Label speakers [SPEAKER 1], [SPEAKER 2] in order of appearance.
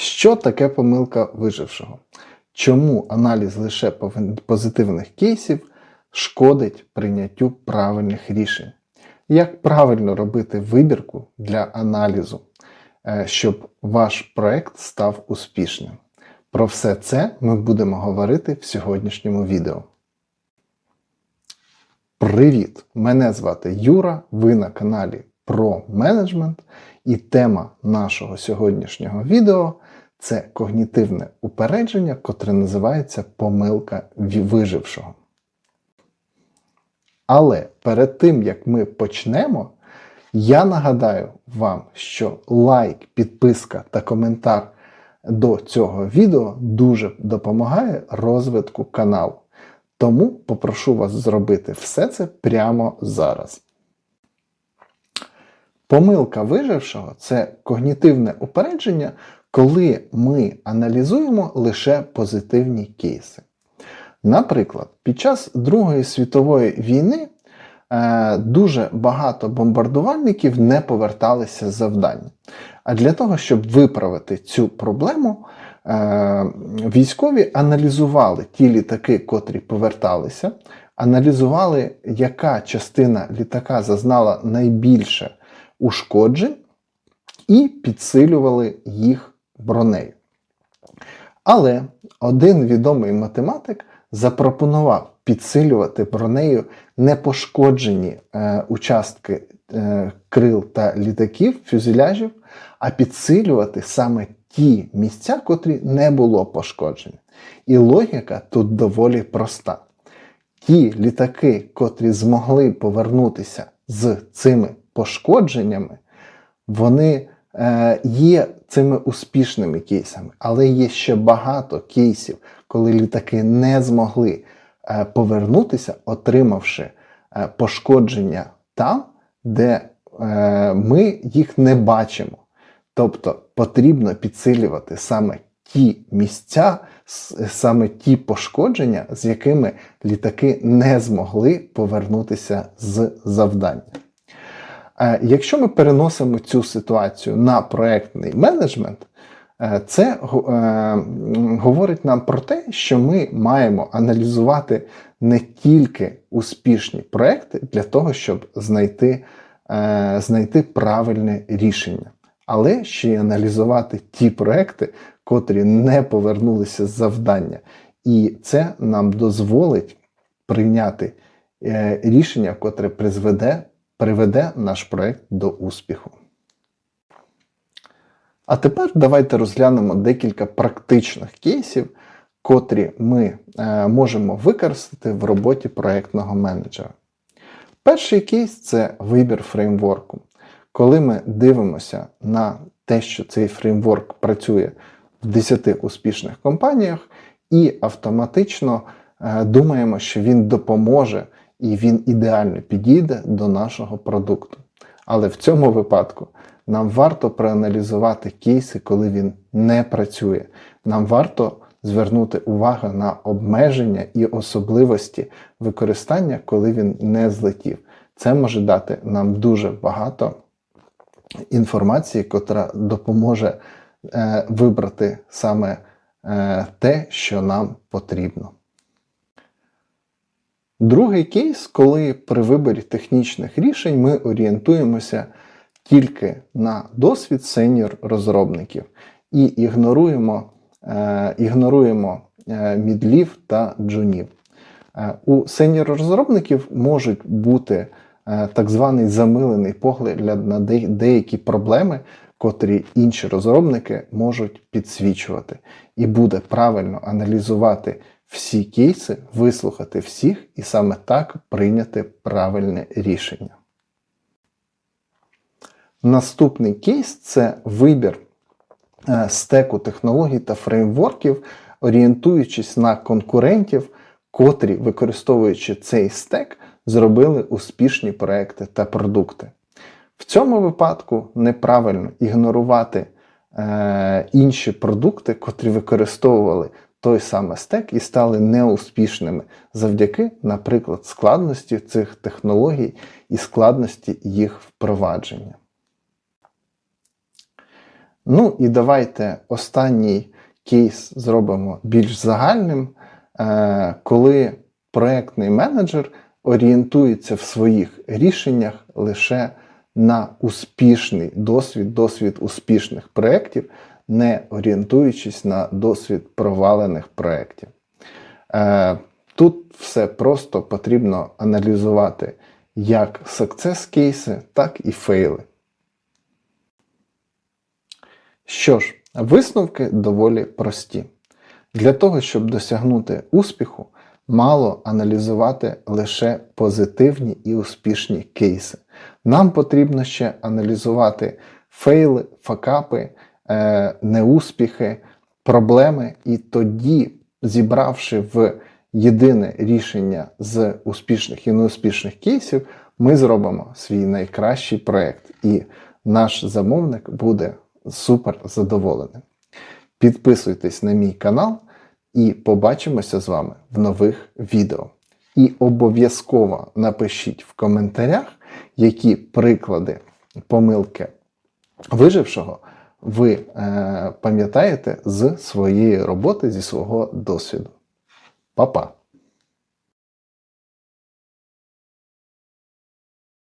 [SPEAKER 1] Що таке помилка вижившого? Чому аналіз лише позитивних кейсів шкодить прийняттю правильних рішень? Як правильно робити вибірку для аналізу, е, щоб ваш проект став успішним? Про все це ми будемо говорити в сьогоднішньому відео. Привіт! Мене звати Юра, ви на каналі про менеджмент, і тема нашого сьогоднішнього відео це когнітивне упередження, котре називається помилка вижившого. Але перед тим як ми почнемо, я нагадаю вам, що лайк, підписка та коментар до цього відео дуже допомагає розвитку каналу. Тому попрошу вас зробити все це прямо зараз. Помилка вижившого це когнітивне упередження, коли ми аналізуємо лише позитивні кейси. Наприклад, під час Другої світової війни е, дуже багато бомбардувальників не поверталися з завдань. А для того, щоб виправити цю проблему, е, військові аналізували ті літаки, котрі поверталися, аналізували, яка частина літака зазнала найбільше ушкоджень, і підсилювали їх бронею. Але один відомий математик запропонував підсилювати бронею непошкоджені е, участки е, крил та літаків, фюзеляжів, а підсилювати саме ті місця, котрі не було пошкоджені. І логіка тут доволі проста. Ті літаки, котрі змогли повернутися з цими пошкодженнями, вони е, є цими успішними кейсами, але є ще багато кейсів, коли літаки не змогли е, повернутися, отримавши е, пошкодження там, де ми їх не бачимо. Тобто потрібно підсилювати саме ті місця, саме ті пошкодження, з якими літаки не змогли повернутися з завдання. Е, Якщо ми переносимо цю ситуацію на проектний менеджмент, е, це е, говорить нам про те, що ми маємо аналізувати не тільки успішні проекти для того, щоб знайти, знайти правильне рішення, але ще й аналізувати ті проекти, котрі не повернулися з завдання. І це нам дозволить прийняти рішення, котре призведе приведе наш проект до успіху. А тепер давайте розглянемо декілька практичних кейсів, котрі ми е, можемо використати в роботі проектного менеджера. Перший кейс це вибір фреймворку. Коли ми дивимося на те, що цей фреймворк працює в 10 успішних компаніях, і автоматично е, думаємо, що він допоможе і він ідеально підійде до нашого продукту. Але в цьому випадку нам варто проаналізувати кейси, коли він не працює. Нам варто звернути увагу на обмеження і особливості використання, коли він не злетів. Це може дати нам дуже багато інформації, котра допоможе е, вибрати саме е, те, що нам потрібно. Другий кейс, коли при виборі технічних рішень ми орієнтуємося тільки на досвід сеньор розробників і ігноруємо, е, ігноруємо е, мідлів та джунів. Е, у сеньор розробників можуть бути так званий замилений погляд на деякі проблеми, котрі інші розробники можуть підсвічувати. І буде правильно аналізувати всі кейси, вислухати всіх і саме так прийняти правильне рішення. Наступний кейс це вибір е, стеку технологій та фреймворків, орієнтуючись на конкурентів, котрі, використовуючи цей стек, зробили успішні проекти та продукти. В цьому випадку неправильно ігнорувати е, інші продукти, котрі використовували той самий стек і стали неуспішними завдяки, наприклад, складності цих технологій і складності їх впровадження. Ну і давайте останній кейс зробимо більш загальним, е, коли проектний менеджер орієнтується в своїх рішеннях лише на успішний досвід, досвід успішних проєктів, не орієнтуючись на досвід провалених проєктів. Е, Тут все просто потрібно аналізувати як success кейси, так і фейли. Що ж, висновки доволі прості. Для того, щоб досягнути успіху, мало аналізувати лише позитивні і успішні кейси. Нам потрібно ще аналізувати фейли, факапи, неуспіхи, проблеми, і тоді, зібравши в єдине рішення з успішних і неуспішних кейсів, ми зробимо свій найкращий проєкт, і наш замовник буде супер задоволений. Підписуйтесь на мій канал і побачимося з вами в нових відео. І обов'язково напишіть в коментарях, які приклади помилки вижившого ви е, пам'ятаєте з своєї роботи, зі свого досвіду. Па-па!